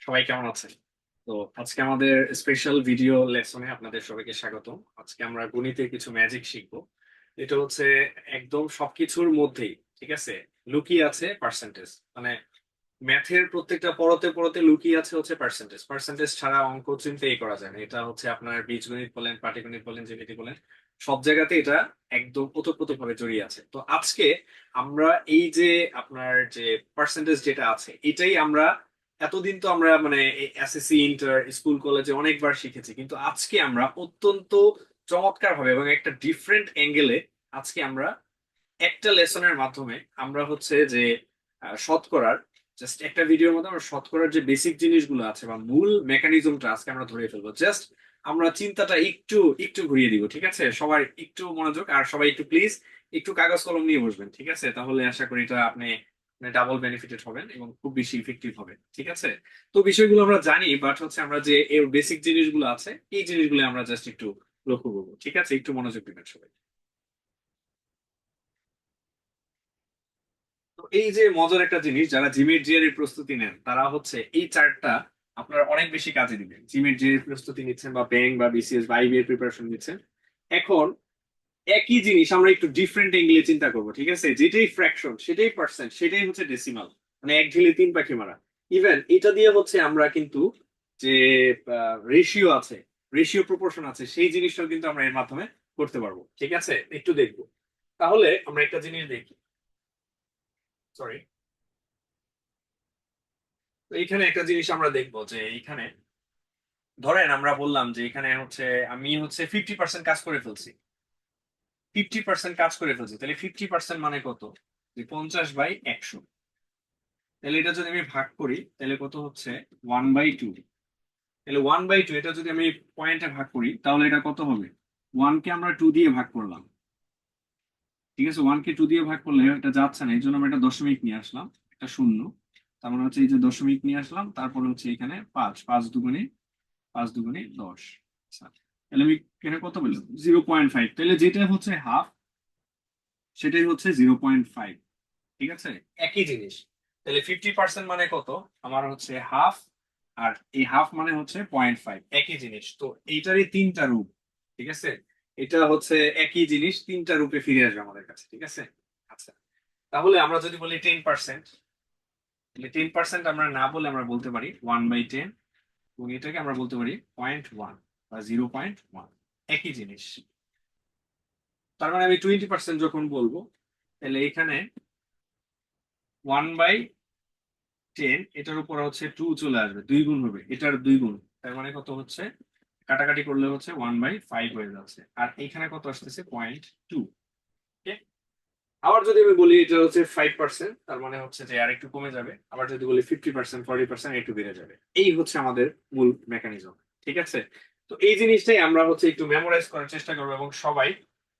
সবাই কেমন তো আজকে আমাদের স্পেশাল ভিডিও লেসনে আপনাদের গণিতের কিছু ম্যাজিক এটা হচ্ছে একদম সবকিছুর মধ্যেই, ঠিক আছে? লুকিয়ে আছে ম্যাথের প্রত্যেকটা পড়তে পড়তে লুকিয়ে আছে হচ্ছে পার্সেন্টেজ পার্সেন্টেজ ছাড়া অঙ্ক চিন্তাই করা যায় না। এটা হচ্ছে আপনার বীজগণিত বলেন, পাটিগণিত বলেন জিমিতি বলেন, সব জায়গাতে এটা একদম ওতপ্রোত ভাবে জড়িয়ে আছে। তো আজকে আমরা এই যে আপনার যে পার্সেন্টেজ যেটা আছে, এটাই আমরা এতদিন তো আমরা মানে এসএসসি ইন্টার স্কুল কলেজে অনেকবার শিখেছি, কিন্তু আজকে আমরা অত্যন্ত চমৎকার ভাবে এবং একটা ডিফারেন্ট অ্যাঙ্গেলে আজকে আমরা একটা লেসনের মাধ্যমে আমরা হচ্ছে যে শতকরার জাস্ট একটা ভিডিওর মধ্যে আমরা শতকরার যে বেসিক জিনিসগুলো আছে বা মূল মেকানিজমটা আজকে আমরা ধরে ফেলব। জাস্ট আমরা চিন্তাটা একটু একটু ঘুরিয়ে দিব, ঠিক আছে? সবার একটু মনোযোগ, আর সবাই একটু প্লিজ একটু কাগজ কলম নিয়ে বসবেন, ঠিক আছে? তাহলে আশা করি এটা আপনি ডাবল বেনিফিটেড হবেন এবং খুব বেশি ইফেক্টিভ ঠিক আছে? তো বিষয়গুলো আমরা জানি বাট হচ্ছে আমরা যে এর বেসিক জিনিসগুলো আছে, এই জিনিসগুলো আমরা জাস্ট একটু লক্ষ্য করব, ঠিক আছে? একটু মনোযোগ দিবেন সবাই। এই যে মজার একটা জিনিস, যারা জিমের জিয়ার প্রস্তুতি নেন, তারা হচ্ছে এই চার্টটা আপনার অনেক বেশি কাজে দিবে জিমের জিয়ার প্রস্তুতি নিচ্ছেন বা ব্যাংক বা বিসিএস বা আইবি প্রিপারেশন নিচ্ছেন। এখন একই জিনিস, আমরা একটু ডিফারেন্ট এঙ্গেলে চিন্তা করব, ঠিক আছে? যেটাই ফ্র্যাকশন সেটাই পার্সেন্ট সেটাই হচ্ছে ডেসিমাল মানে এক ঢিলে তিন পাখি মারা। ইভেন এটা দিয়ে হচ্ছে আমরা কিন্তু যে রেশিও আছে রেশিও প্রপোর্শন আছে, সেই জিনিসটাও কিন্তু আমরা এর মাধ্যমে করতে পারব, ঠিক আছে? একটু দেখব। তাহলে আমরা একটা জিনিস দেখি। সরি তো এখানে একটা জিনিস আমরা দেখব যে, এখানে ধরেন আমরা বললাম যে, এখানে হচ্ছে আমি হচ্ছে ফিফটি পার্সেন্ট কাজ করে ফেলছি। ফিফটি পার্সেন্ট কাজ করে ফেলছি, তাহলে ফিফটি পার্সেন্ট মানে কত? যে পঞ্চাশ বাই একশো। তাহলে এটা যদি আমি ভাগ করি, তাহলে কত হচ্ছে? ওয়ান বাই টু তাহলে ওয়ান বাই টু এটা যদি আমি পয়েন্টে ভাগ করি, তাহলে এটা কত হবে? ওয়ান কে আমরা টু দিয়ে ভাগ করলাম। ঠিক আছে? ওয়ান কে টু দিয়ে ভাগ করলে এটা যাচ্ছে না, এই জন্য আমরা একটা দশমিক নিয়ে আসলাম, একটা শূন্য। তার মানে হচ্ছে এই যে দশমিক নিয়ে আসলাম, তারপরে হচ্ছে এখানে পাঁচ পাঁচ দুগুণে পাঁচ দুগুণে দশ। আচ্ছা। তাহলে আমি এখানে কত বললাম? জিরো পয়েন্ট ফাইভ তাহলে যেটা হচ্ছে হাফ সেটাই হচ্ছে জিরো পয়েন্ট ফাইভ ঠিক আছে? একই জিনিস। তাহলে ফিফটি পার্সেন্ট মানে কত? আমার হচ্ছে হাফ আর এই হাফ মানে হচ্ছে পয়েন্ট ফাইভ একই জিনিস। তো এইটারই তিনটা রূপ। ঠিক আছে? এটা হচ্ছে একই জিনিস, তিনটা রূপে ফিরে আসবে আমাদের কাছে। ঠিক আছে? আচ্ছা। তাহলে আমরা যদি বলি টেন পার্সেন্ট তাহলে টেন পার্সেন্ট আমরা না বলে আমরা বলতে পারি ওয়ান বাই টেন এবং এটাকে আমরা বলতে পারি পয়েন্ট ওয়ান বা জিরো পয়েন্ট ওয়ান একই জিনিস। তার মানে আমি টোয়েন্টি পার্সেন্ট যখন বলব, তাহলে এখানে ওয়ান বাই টেন এটার উপর হচ্ছে টু চলে আসবে, দুই গুণ হবে, এটার দুই গুণ। তার মানে কত হচ্ছে? কাটাকাটি করলে হচ্ছে ওয়ান বাই ফাইভ হয়ে যাচ্ছে। আর এখানে কত আসতেছে? পয়েন্ট টু আবার যদি আমি বলি এটা হচ্ছে ফাইভ পার্সেন্ট তার মানে হচ্ছে যে আর একটু কমে যাবে। আবার যদি বলি ফিফটি পার্সেন্ট ফর্টি পার্সেন্ট একটু বেড়ে যাবে। এই হচ্ছে আমাদের মূল মেকানিজম ঠিক আছে? তো এই জিনিসটাই আমরা হচ্ছে একটু মেমোরাইজ করার চেষ্টা করব এবং সবাই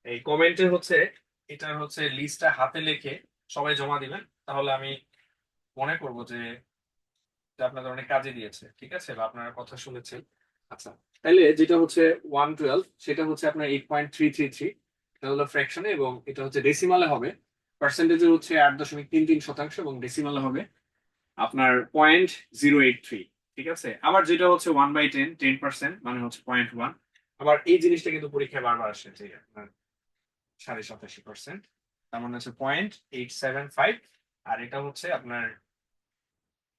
এই কমেন্টে হচ্ছে এটার হচ্ছে লিস্টটা হাতে লিখে সবাই জমা দিবেন। তাহলে আমি মনে করব যে আপনাদের অনেক কাজে দিয়েছে, ঠিক আছে? বা আপনারা কথা শুনেছেন। আচ্ছা তাহলে যেটা হচ্ছে ওয়ান টুয়েলভ সেটা হচ্ছে আপনার eight point three three three এটা হলো ফ্র্যাকশনে এবং এটা হচ্ছে ডেসিমালে হবে। পার্সেন্টেজের হচ্ছে আট দশমিক তিন তিন শতাংশ এবং ডেসিমালে হবে আপনার পয়েন্ট জিরো এইট থ্রি ঠিক আছে? আবার যেটা হচ্ছে one by ten ten percent মানে হচ্ছে পয়েন্ট ওয়ান আবার এই জিনিসটা কিন্তু পরীক্ষায় বারবার আসে, যে আপনার সাড়ে সাতাশি পার্সেন্ট তার মানে হচ্ছে পয়েন্ট এইট সেভেন ফাইভ আর এটা হচ্ছে আপনার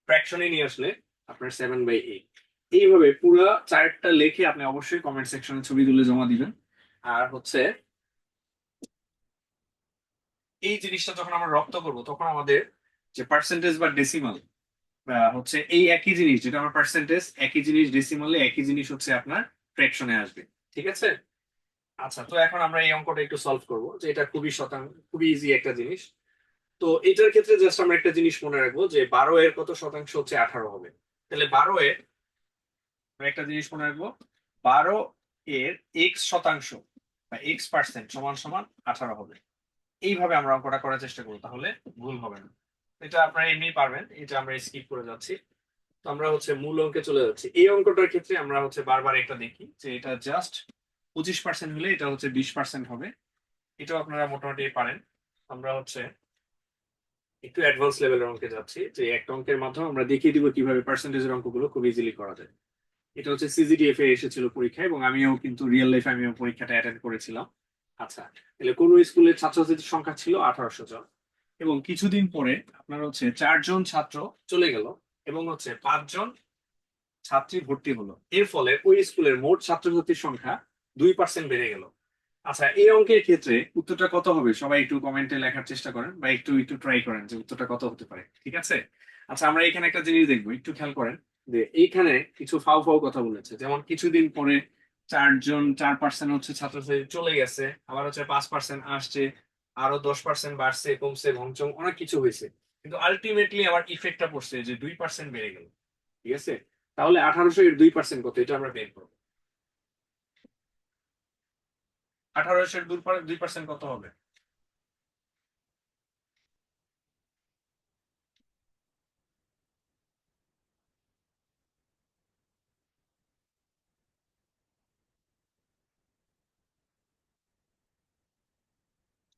ফ্র্যাকশনে নিয়ে আসলে আপনার সেভেন বাই এইট এইভাবে পুরো চার্টটা লিখে আপনি অবশ্যই কমেন্ট সেকশনে ছবি তুলে জমা দিবেন। আর হচ্ছে এই জিনিসটা যখন আমরা রপ্ত করব, তখন আমাদের যে পার্সেন্টেজ বা ডেসিমাল হচ্ছে এই একই জিনিস, যেটা আমার পার্সেন্টেজ একই জিনিস ডেসিমালে একই জিনিস হচ্ছে আপনার ফ্র্যাকশনে আসবে, ঠিক আছে? আচ্ছা তো এখন আমরা এই অঙ্কটা একটু সলভ করব, যে এটা খুবই শতাংশ খুবই ইজি একটা জিনিস। তো এটার ক্ষেত্রে জাস্ট আমরা একটা জিনিস মনে রাখব, যে বারো এর কত শতাংশ হচ্ছে আঠারো হবে। তাহলে বারো এর একটা জিনিস মনে রাখব, বারো এর এক্স শতাংশ বা এক্স পার্সেন্ট সমান সমান আঠারো হবে। এইভাবে আমরা অঙ্কটা করার চেষ্টা করব, তাহলে ভুল হবে না। এটা আপনারা এমনি পারবেন, এটা আমরা স্কিপ করে যাচ্ছি। তো আমরা হচ্ছে মূল অঙ্কে চলে যাচ্ছি। এই অঙ্কটার ক্ষেত্রে আমরা হচ্ছে বারবার এটা দেখি যে এটা জাস্ট পঁচিশ পার্সেন্ট হলে এটা হচ্ছে বিশ পার্সেন্ট হবে। এটাও আপনারা মোটামুটি পারেন। আমরা হচ্ছে একটু অ্যাডভান্স লেভেলের অঙ্কে যাচ্ছি, যে একটা অঙ্কের মাধ্যমে আমরা দেখিয়ে দিব কীভাবে পার্সেন্টেজের অঙ্কগুলো খুব ইজিলি করা যায়। এটা হচ্ছে সিজিডিএফ এ এসেছিল পরীক্ষা এবং আমিও কিন্তু রিয়েল লাইফে আমিও পরীক্ষাটা অ্যাটেন্ড করেছিলাম। আচ্ছা তাহলে কোন স্কুলের ছাত্রছাত্রীর সংখ্যা ছিল আঠারোশো জন। এবং কিছুদিন পরে আপনার হচ্ছে চারজন ছাত্র চলে গেল এবং হচ্ছে পাঁচজন ছাত্রী ভর্তি হলো। এর ফলে ওই স্কুলের মোট ছাত্রছাত্রীর সংখ্যা দুই পার্সেন্ট বেড়ে গেল। আচ্ছা এই অঙ্কের ক্ষেত্রে উত্তরটা কত হবে? সবাই একটু কমেন্টে লেখার চেষ্টা করেন বা একটু একটু ট্রাই করেন যে উত্তরটা কত হতে পারে, ঠিক আছে? আচ্ছা আমরা এখানে একটা জিনিস দেখব, একটু খেয়াল করেন যে এইখানে কিছু ফাও ফাও কথা বলেছে। যেমন কিছুদিন পরে চারজন, চার পার্সেন্ট হচ্ছে ছাত্রছাত্রী চলে গেছে, আবার হচ্ছে পাঁচ পার্সেন্ট আসছে আরও দশ পার্সেন্ট বাড়ছে, কমছে ভংচং অনেক কিছু হয়েছে। কিন্তু আলটিমেটলি আমার ইফেক্টটা পড়ছে যে দুই পার্সেন্ট বেড়ে গেল। ঠিক আছে? তাহলে আঠারোশো এর দুই পার্সেন্ট কত? এটা আমরা বের করব। আঠারোশো এর দুই পার্সেন্ট কত হবে?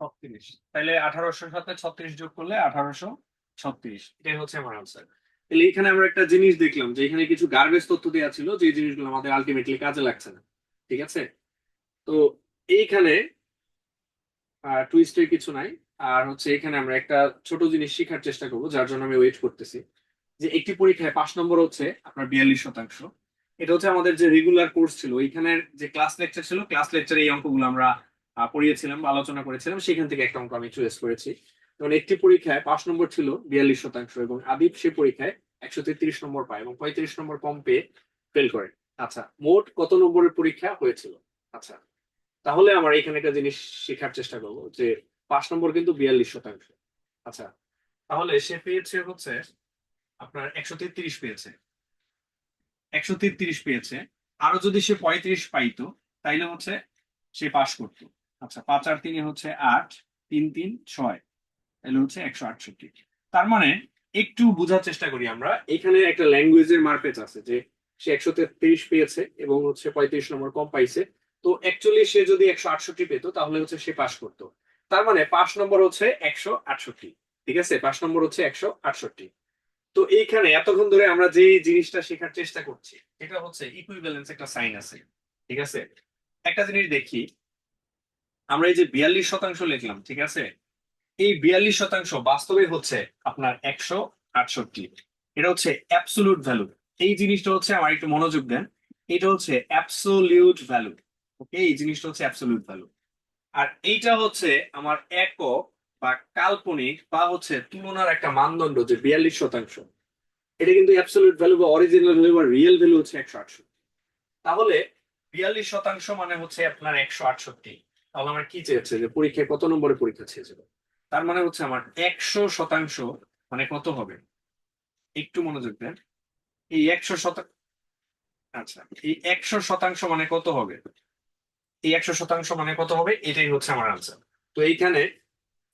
ছত্রিশ। তাহলে আঠারোশোর সাথে ছত্রিশ যোগ করলে আঠারোশো ছত্রিশ। এটাই হচ্ছে আমার আনসার তাহলে এখানে আমরা একটা জিনিস দেখলাম যে এখানে কিছু গার্বেজ তথ্য দেওয়া ছিল যে জিনিসগুলো আমাদের আলটিমেটলি কাজে লাগছে না। ঠিক আছে? তো এইখানে টুইস্টের কিছু নাই। আর হচ্ছে এখানে আমরা একটা ছোট জিনিস শেখার চেষ্টা করব, যার জন্য আমি ওয়েট করতেছি। যে একটি পরীক্ষায় পাঁচ নম্বর হচ্ছে আপনার বিয়াল্লিশ শতাংশ। এটা হচ্ছে আমাদের যে রেগুলার কোর্স ছিল, ওইখানের যে ক্লাস লেকচার ছিল ক্লাস লেকচারে এই অঙ্কগুলো আমরা পড়িয়েছিলাম বা আলোচনা করেছিলাম, সেখান থেকে একটা অঙ্ক আমি চয়েস করেছি। যেমন একটি পরীক্ষায় পাঁচ নম্বর ছিল বিয়াল্লিশ শতাংশ এবং আদিব সে পরীক্ষায় একশো তেত্রিশ নম্বর পায় এবং পঁয়ত্রিশ নম্বর কম পেয়ে ফেল করে। আচ্ছা মোট কত নম্বরের পরীক্ষা হয়েছিল? আচ্ছা তাহলে আমরা এখানে একটা জিনিস শেখার চেষ্টা করব যে পাঁচ নম্বর কিন্তু বিয়াল্লিশ শতাংশ। আচ্ছা তাহলে সে পেয়েছে হচ্ছে আপনার একশো তেত্রিশ পেয়েছে। একশো তেত্রিশ পেয়েছে। আরও যদি সে পঁয়ত্রিশ পাইতো, তাইলে হচ্ছে সে পাশ করতো। আচ্ছা পাঁচ আর তিনে হচ্ছে আট, তিন তিন ছয়। তাহলে হচ্ছে একশো আটষট্টি। তার মানে একটু বোঝার চেষ্টা করি আমরা, এখানে একটা ল্যাঙ্গুয়েজের মার্কেট আছে যে সে একশো তেত্রিশ পেয়েছে এবং হচ্ছে পঁয়ত্রিশ নম্বর কম পাইছে। তো অ্যাকচুয়ালি সে যদি একশো আটষট্টি পেতো, তাহলে হচ্ছে সে পাশ করতো। তার মানে পাঁচ নম্বর হচ্ছে একশো আটষট্টি, ঠিক আছে? পাঁচ নম্বর হচ্ছে একশো আটষট্টি। তো এইখানে এতক্ষণ ধরে আমরা যে জিনিসটা শেখার চেষ্টা করছি এটা হচ্ছে ইকুইভ্যালেন্স একটা সাইন আছে, ঠিক আছে? একটা জিনিস দেখি আমরা এই যে বিয়াল্লিশ শতাংশ লিখলাম, ঠিক আছে? এই বিয়াল্লিশ শতাংশ বাস্তবে হচ্ছে আপনার একশো আটষট্টি। এটা হচ্ছে অ্যাবসোলুট ভ্যালু এই জিনিসটা হচ্ছে আমার একটু মনোযোগ দেন, এটা হচ্ছে অ্যাবসোলিউট ভ্যালু ওকে এই জিনিসটা হচ্ছে অ্যাবসোলিউট ভ্যালু আর এইটা হচ্ছে আমার একক বা কাল্পনিক বা হচ্ছে তুলনার একটা মানদণ্ড যে বিয়াল্লিশ শতাংশ। এটা কিন্তু অ্যাবসোলিউট ভ্যালু বা অরিজিনাল ভ্যালু বা রিয়েল ভ্যালু হচ্ছে একশো আটষট্টি। তাহলে বিয়াল্লিশ শতাংশ মানে হচ্ছে আপনার একশো আটষট্টি। তাহলে আমার কি চেয়েছে যে পরীক্ষায় কত নম্বরে পরীক্ষা চেয়েছিল? তার মানে হচ্ছে আমার একশো শতাংশ মানে কত হবে? একটু মনোযোগ দেন। এই একশো শতাংশ আচ্ছা এই একশো শতাংশ মানে কত হবে? এই একশো শতাংশ মানে কত হবে? এটাই হচ্ছে আমার আনসার তো এইখানে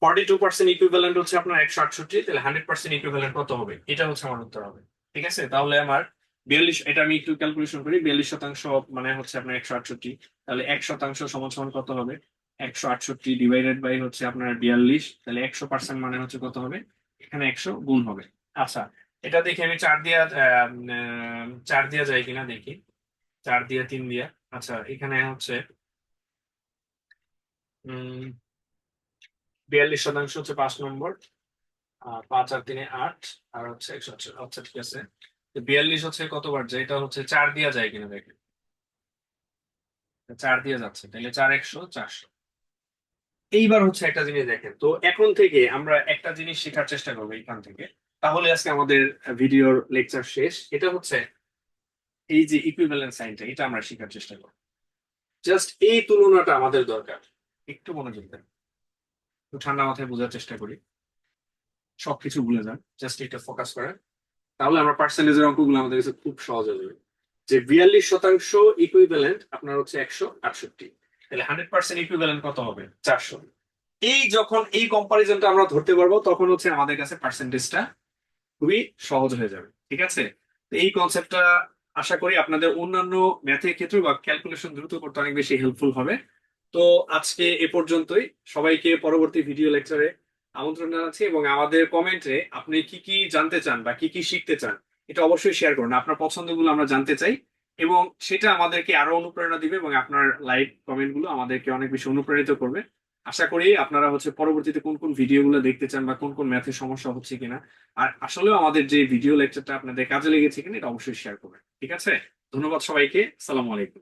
ফর্টি টু পার্সেন্ট ইকুইভ্যালেন্ট হচ্ছে আপনার একশো আটষট্টি, তাহলে হান্ড্রেড পার্সেন্ট ইকুইভ্যালেন্ট কত হবে? এটা হচ্ছে আমার উত্তর হবে। ঠিক আছে? তাহলে আমার বিয়াল্লিশ, এটা আমি একটু ক্যালকুলেশন করি, বিয়াল্লিশ শতাংশ মানে হচ্ছে আপনার একশো আটষট্টি। তাহলে এক শতাংশ সমান সমান কত হবে? একশো আটষট্টি ডিভাইডেড বাই হচ্ছে আপনার বিয়াল্লিশ, তাহলে একশো পার্সেন্ট মানে হচ্ছে কত হবে? এখানে একশো গুণ হবে। আচ্ছা এটা দেখি আমি চার দিয়া চার দিয়া যায় কিনা দেখি। চার দিয়া তিন দিয়া। আচ্ছা এখানে হচ্ছে, উম, বিয়াল্লিশ শতাংশ হচ্ছে পাঁচ নম্বর, আর পাঁচ আর তিনে আট, আর হচ্ছে একশো আটষট্টি। আচ্ছা ঠিক আছে। বিয়াল্লিশ হচ্ছে কতবার? যায় এটা হচ্ছে চার দিয়া যায় কিনা দেখে। চার দিয়ে যাচ্ছে, তাহলে চার একশো চারশো। এইবার হচ্ছে একটা জিনিস দেখেন, তো এখন থেকে আমরা একটা জিনিস শেখার চেষ্টা করব এখান থেকে। তাহলে আজকে আমাদের ভিডিওর লেকচার শেষ। এটা হচ্ছে এই যে ইকুইভ্যালেন্স সাইনটা এটা আমরা শেখার চেষ্টা করব। জাস্ট এই তুলনাটা আমাদের দরকার। একটু মনোযোগ দেন। একটু ঠান্ডা মাথায় বোঝার চেষ্টা করি। সবকিছু ভুলে যান। জাস্ট এটা ফোকাস করেন। তাহলে আমরা পার্সেন্টেজের অঙ্কগুলো আমাদের কাছে খুব সহজ হয়ে যাবে। যে বিয়াল্লিশ শতাংশ ইকুইভ্যালেন্ট আপনার হচ্ছে একশো আটষট্টি। তাহলে হান্ড্রেড পার্সেন্ট ইকুইভ্যালেন্ট কত হবে? চারশো। এই যখন এই কম্পারিজনটা আমরা ধরতে পারব, তখন হচ্ছে আমাদের কাছে পার্সেন্টেজটা খুবই সহজ হয়ে যাবে। ঠিক আছে? এই কনসেপ্টটা আশা করি আপনাদের অন্যান্য ম্যাথের ক্ষেত্রে বা ক্যালকুলেশন দ্রুত করতে অনেক বেশি হেল্পফুল হবে। তো আজকে এ পর্যন্তই। সবাইকে পরবর্তী ভিডিও লেকচারে আমন্ত্রণ জানাচ্ছি এবং আমাদের কমেন্টে আপনি কি কি জানতে চান বা কি কি শিখতে চান, এটা অবশ্যই শেয়ার করুন। আপনার পছন্দগুলো আমরা জানতে চাই এবং সেটা আমাদেরকে আরও অনুপ্রেরণা দিবে এবং আপনার লাইক কমেন্টগুলো আমাদেরকে অনেক বেশি অনুপ্রাণিত করবে। আশা করি আপনারা হচ্ছে পরবর্তীতে কোন কোন ভিডিওগুলো দেখতে চান বা কোন কোন ম্যাথের সমস্যা হচ্ছে কিনা, আর আসলেও আমাদের যে ভিডিও লেকচারটা আপনাদের কাজে লেগেছে কিনা, এটা অবশ্যই শেয়ার করবেন। ঠিক আছে? ধন্যবাদ সবাইকে। সালাম আলাইকুম।